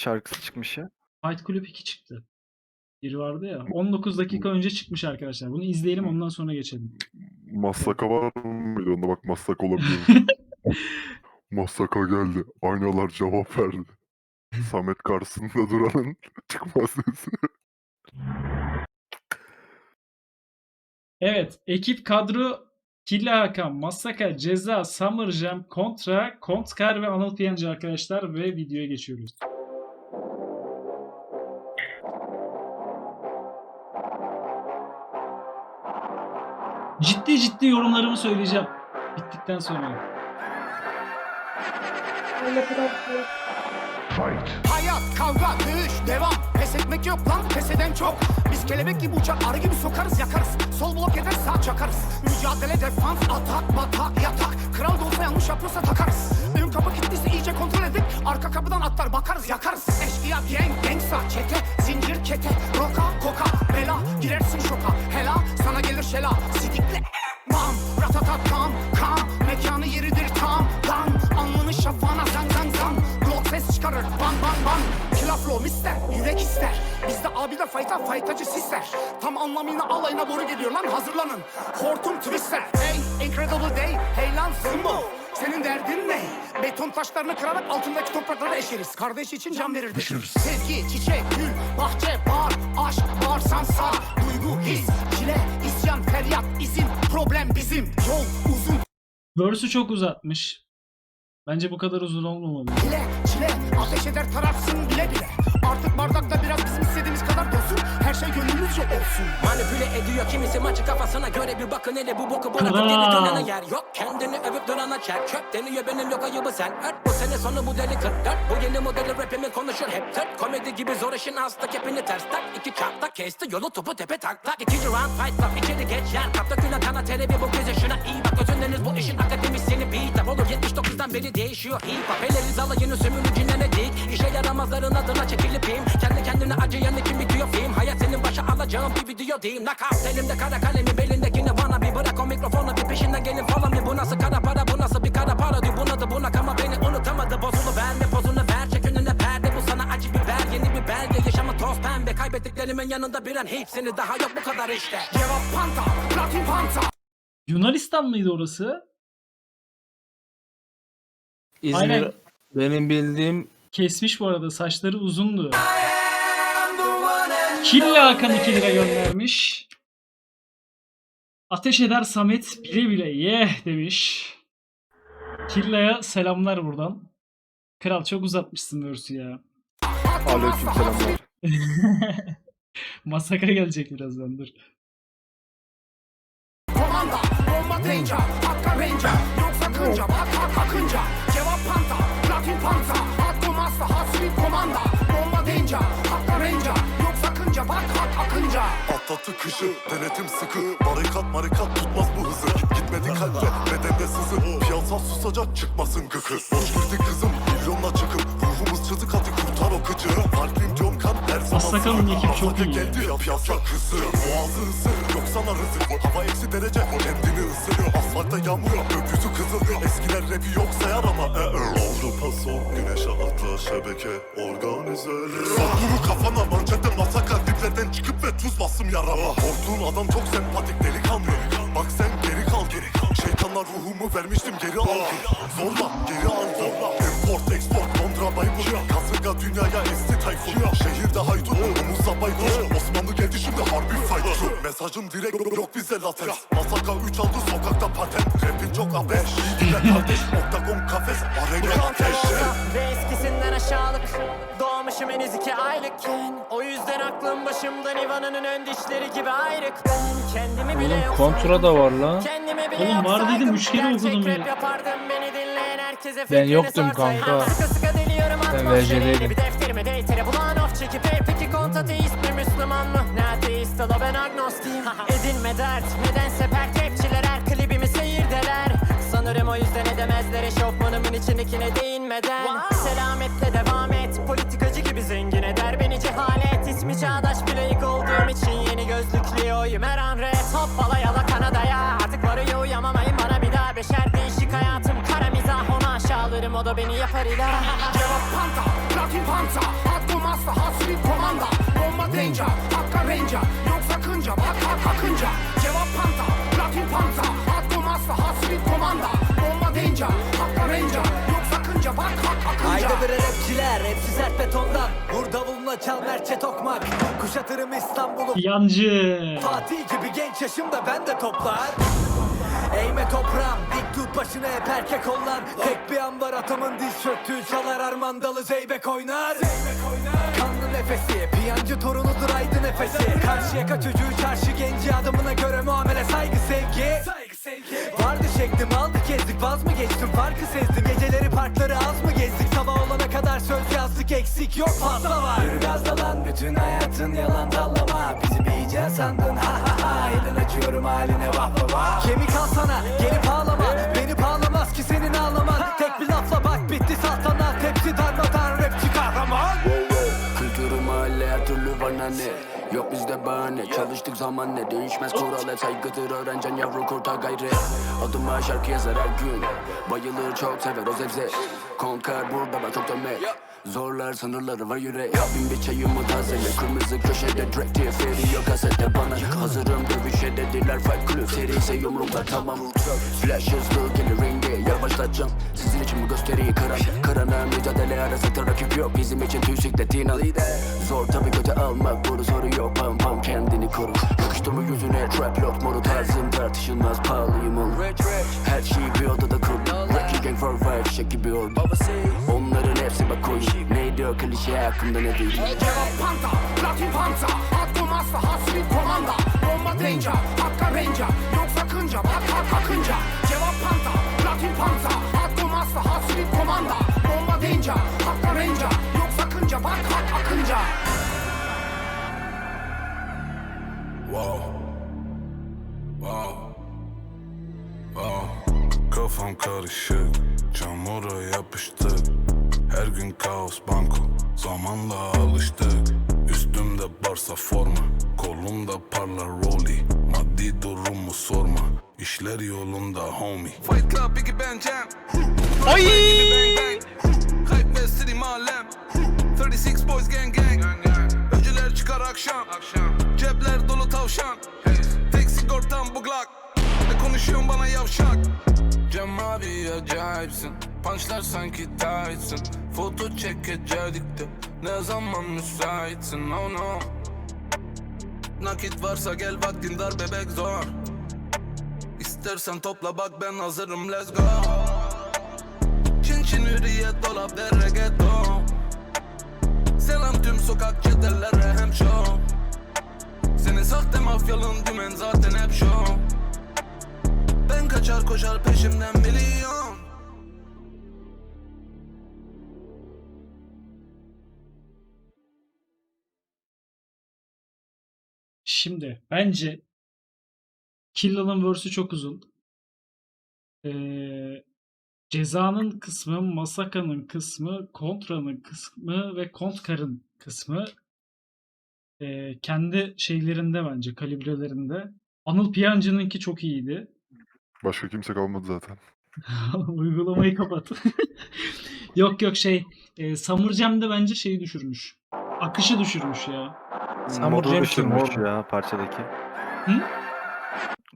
şarkısı çıkmış ya? Fight Club 2 çıktı. Biri vardı ya. 19 dakika önce çıkmış arkadaşlar. Bunu izleyelim ondan sonra geçelim. Massaka var mıydı? Onda bak Massaka olabilir. Massaka geldi. Aynalar cevap verdi. Samet karşısında duranın çıkmaz sesi. Evet. Ekip kadro Killa Hakan, Masaka, Ceza, Summer Jam, Kontra, Kontkar ve Anıl Piyancı arkadaşlar ve videoya geçiyoruz. Ciddi ciddi yorumlarımı söyleyeceğim. Bittikten sonra. Hayat, kavga, dövüş, devam. Pes etmek yok lan, pes eden çok. Biz kelebek gibi uçar, arı gibi sokarız, yakarız. Sol blok eder, sağ çakarız. Mücadele, defans, atak, batak, yatak. Kral da olsa yanlış yapıyorsa takarız Kapı kilitliyse iyice kontrol edip Arka kapıdan atlar, bakarız, yakarız. Eşkıya, gang, gangsta, çete Zincir, kete, roka, koka Bela, girersin şoka. Hela, sana gelir şela. Sidikle, bam, ratatat, tam, kam. Mekanı yeridir tam, dan Alnını şafağına, zang zang zang Glock ses çıkarır, bam bam bam. Kilaflo mister, yürek ister. Bizde abiler fayta, faytacı sisler Tam anlamıyla alayına doğru geliyor lan hazırlanın. Hortum twister, hey incredible day. Hey lan Zımbo, senin derdin ne? Beton taşlarını kırarak altındaki topraklara eşeriz Kardeş için can verirdik Sevgi, çiçek, gül, bahçe, bar Aşk, bağırsan sağ, duygu, his Çile, isyan, feryat, izin Problem bizim, yol uzun Verse'ü çok uzatmış. Bence bu kadar uzun olmamalı. Çile, çile, ateş eder tararsın bile bile Artık bardakta biraz bizim dolsun Her şey gönlümüzce olsun. Manipüle ediyor kimisi maçı kafasına göre bir bakın hele bu boku bırakıp geri dönene yer yok. Kendini övüp durana çer çöp deniyor benim yok ayıbı sen. Ört Bu sene sonu bu deli 44 Bu yeni modeli rapimin konuşur hep tırt. Komedi gibi zor işin hasta kepini ters tak. İki çarpta kesti yolu topu tepe tak tak. İkinci round fight club içeri geç yer. Kapta güne kana telebi bu gece şuna iyi bak. Özünleriniz bu işin akademisyeni beat up. Olur 79'dan beri değişiyor hip hop. Eleriz alayını sömürücüne ne dik. İşe yaramazların adına çekilip Kendi kendine acıyan Hayat alacağın bir video değil Knockout elimde kara kalemi belindekini bana bir Bırak. O mikrofonu bir peşinden gelin falan bir. Bu nasıl kara para bu nasıl bir kara para diyor. Bunadı bunak ama beni unutamadı Bozulu. Verme pozunu ver çek önüne perde. Bu sana acı biber yeni bir belge Yaşamı toz pembe. Kaybettiklerimin yanında bir an hepsini daha yok. Bu kadar işte. Cevap panta, platin panta. Yunanistan mıydı orası? İzmir Aynen. benim bildiğim Kesmiş bu arada. Saçları uzundu. Killa Hakan 2 lira göndermiş. Ateş eder Samet bile bile yeh demiş. Killa'ya selamlar buradan. Kral çok uzatmışsın verse'ü ya. Aleyküm selamlar. Masaka gelecek birazdan dur. Komanda, bomba danger, hakka ranger Yoksa kınca, bak hak akınca Cevap panta, platin panta hak akınca Atlattı kışı, denetim sıkı. Barikat marikat tutmaz bu hızı. Gitmedi kalbe, bedende sızı. Piyasa susacak çıkmasın gıkı. Boş Sakalın ekip çok iyi. Geldi ya piyasa kızı Boğazı ısır, yok sana rızık Hava eksi derece, kendini ısırıyor. Asfaltta yağmur, gökyüzü kızıl Eskiler rapi yok sayar ama e, e. Avrupa güneşe atla şebeke. Organizeleri Sakuru kafana manşette masaka Diplerden çıkıp ve tuz bastım yarama. Korktuğun adam çok sempatik delikanlı. Bak sen geri kal. Geri Şeytanlar ruhumu vermiştim geri al. Zorla geri al. Zorla. Import export Londra Baybur Kasırga dünyaya esti tayfun. Şehirde haydut omuzla baykuş. Osmanlı geldi şimdi harbi fight Mesajım direkt yok bize latens Masaka 3 aldı sokakta patent. Rapin çok abeş Yiğidiyle kardeş Oktagon kafes Arena ateş. Ve eskisinden aşağılık. Doğmuşum henüz iki aylıkken O yüzden aklım başımdan Ivan'ın ön dişleri gibi ayrık. Ben kendimi bile Oğlum yok kontra da var lan. Kendimi bile Oğlum var dedim, üç kere Gerçek okudum rap ya. yapardım beni herkese Ben yoktum kanka. Ben VC'deydim. Edinme dert nedense pert rapçiler her klibimi seyirdeler. Sanırım o yüzden edemezler eşofmanımın içindekine değinmeden. Selametle devam et politikacı gibi zengin eder beni cehalet. İsmi çağdaş bir layık olduğum için yeni gözlüklüyüm her an red Hoppala yala Kanada'ya. Artık varıyor uyamamayın bana bir daha Beşer değişik hayatım kara mizah onu aşağılarım o da beni yapar ilah Cevap panta, platin panza Aklım hasta hasret komanda. Bomba danger Hakka ranger Yok sakınca bak hak akınca. Cevap panta Platin panza Aklım hasta hasret komanda. Bomba danger Hakka ranger Yok sakınca bak hak akınca. Ayda bir rapçiler hepsi sert betondan. Vur davuluna çal merçe tokmak. Kuşatırım İstanbul'u. Yancı. Fatih gibi genç yaşımda ben de toplar Eğme toprağım dik tut başını hep erkek onlar Tek bir an var atamın diz çöktüğü çalar armandalı zeybek oynar. Kanlı nefesi piyancı torunudur aydı nefesi. Karşıyaka çocuğu çarşı genci adamına göre muamele saygı sevgi Vardı şeklim aldık gezdik vaz mı geçtim? Farkı sezdim Geceleri parkları az mı gezdik? Sabah olana kadar söz yazdık eksik yok fazla var. Yürü gazla lan bütün hayatın yalan dallama Bizi bir sandın ha ha ha. Elin açıyorum haline vah vah vah. Kemik al sana bahane Çalıştık zaman ne değişmez kural. Hep saygıdır. Öğrencen yavru kurtar gayret Adıma şarkı yazar her gün. Bayılır çok sever o zevze. Konkar burada ben çok demek Zorlar sınırları var yürek Bin bir çayımı tazele Kırmızı köşede Drake diye feri yok kasette bana. Hazırım dövüşe dediler fight club. Seriyse yumruklar tamam. Flash hızlı gelir ringe Yavaşlatacağım Sizin için bu gösteriyi kıran Kırana mücadele arasında rakip yok. Bizim için tüysikletin al Zor tabi göte almak. Bunu soru yok. Pam pam kendini koru. Yakıştırma yüzüne? Trap lock modu tarzım. Tartışılmaz pahalıyım oğlum. Her şeyi bir odada kurdum. Rocky gang for five şek gibi oldu Onların hepsi bak koyu Neydi o klişe hakkında ne duydun Cevap panta, platin panza Aklım hasta, hasret komanda. Bomba danger, hakka ranger. Yok sakınca, bak hak akınca Cevap panta, panza Aklım hasta, hasret komanda Bomba danger, hakka ranger Yok sakınca, bak hak akınca Wow. Wow. Wow. Kafam karışık, çamura yapıştık. Her gün kaos banko, zamanla alıştık. Üstümde barsa forma, kolumda parlar rolly. Maddi durumu sorma, işler yolunda homie. Fight Club, Biggie Ben Jam. Ay! Hype ve City mahallem. 36 boys gang gang. Öcüler çıkar akşam. Cepler dolu tavşan. Tek sigortam bu Glock. Ne konuşuyorsun bana yavşak? Cem abi acayipsin. Punchlar sanki tight'sın. Foto çekecektik de. Ne zaman müsaitsin? Oh no. Nakit varsa gel vaktin dar bebek zor. İstersen topla bak ben hazırım let's go. Çin çin hürriyet dolap ve reggaeton. Selam tüm sokak çetelere hem show Senin sahte mafyalın dümen zaten hep show Ben kaçar koşar peşimden milyon Şimdi bence Killa'nın verse'ü çok uzun. Ee, Ceza'nın kısmı, Masaka'nın kısmı, Kontra'nın kısmı ve Kontkar'ın kısmı ee, kendi şeylerinde bence, kalibrelerinde. Anıl Piyancı'nınki çok iyiydi. Başka kimse kalmadı zaten. Uygulamayı kapat. yok yok şey, e, Summer Jam'de bence şeyi düşürmüş. Akışı düşürmüş ya. Samur Modu Cem kim düşürmüş oğlum? ya parçadaki.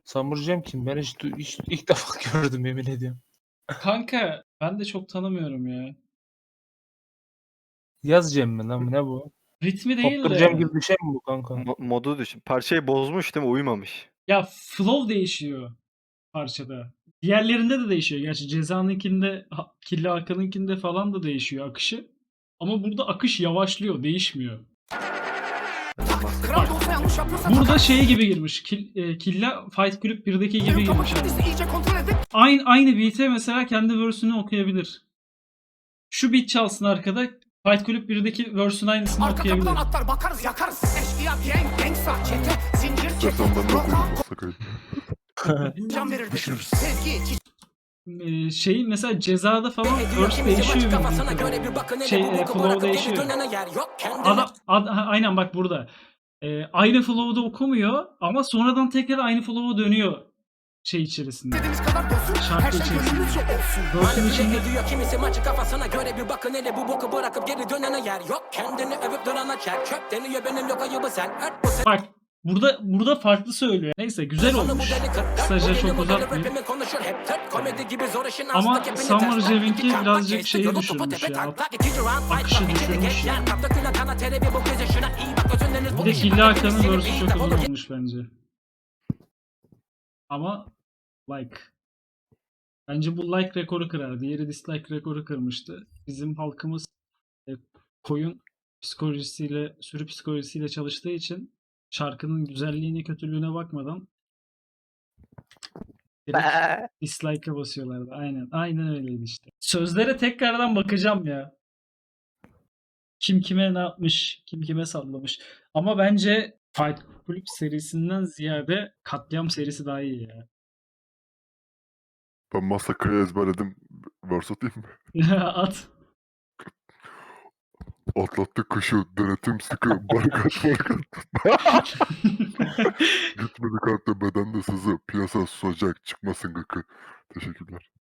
Samur Cem kim? Ben hiç, du- hiç ilk defa gördüm yemin ediyorum. Kanka ben de çok tanımıyorum ya. Yaz Cem mi lan ne bu? Ritmi değil Toptur de. Cem gibi bir şey mi bu kanka? Mo- modu düşün. Parçayı bozmuş değil mi? Uymamış. Ya flow değişiyor parçada. Diğerlerinde de değişiyor. Gerçi Ceza'nınkinde, Ha- Killa Hakan'ınkinde falan da değişiyor akışı. Ama burada akış yavaşlıyor, değişmiyor. Burada şey gibi girmiş. Kill, e, Killa Fight Club 1'deki gibi girmiş. abi. kendisi iyice kontrol edip Aynı, aynı beat'e mesela kendi verse'ünü okuyabilir. Şu beat çalsın arkada. Fight Club 1'deki verse'ün aynısını Arka okuyabilir. kapıdan atlar bakarız yakarız Eşkıya gang gangsta çete Zincir Masaka'yı. can verirdi Sevgi Ee, şey mesela cezada falan verse değişiyor. hele Şey, e, flow değişiyor. Adam, ad- aynen bak burada. Ee, aynı flow'da okumuyor ama sonradan tekrar aynı flow'a dönüyor. şey içerisinde. Şarkı şey içerisinde. Verse'ün içinde ediyor kimisi maçı kafasına göre bir bakın hele bu boku bırakıp geri dönene yer yok. Kendini övüp durana çek çöp deniyor benim yok ayıbı sen. Ört bu sene bak burada burada farklı söylüyor. Neyse güzel olmuş. Kısaca çok uzatmayayım. Ama Summer. Jev'inki birazcık topu düşürmüş ya. Akışı düşürmüş ya. Bir de Hilli Hakan'ın versi çok uzun olmuş bence. Ama like. Bence bu like rekoru kırar. Diğeri dislike rekoru kırmıştı. Bizim halkımız e, koyun psikolojisiyle, sürü psikolojisiyle çalıştığı için şarkının güzelliğine, kötülüğüne bakmadan dislike'a basıyorlardı. Aynen. Aynen öyleydi işte. Sözlere tekrardan bakacağım ya. Kim kime ne yapmış, kim kime sallamış. Ama bence Fight Club serisinden ziyade Katliam serisi daha iyi ya. Ben Masaka'yı ezberledim. Verse atayım mı? At. Atlattık kışı, denetim sıkı, barikat barikat. Gitmedi kalpte bedende sızı, piyasa susacak, çıkmasın gıkı. Teşekkürler.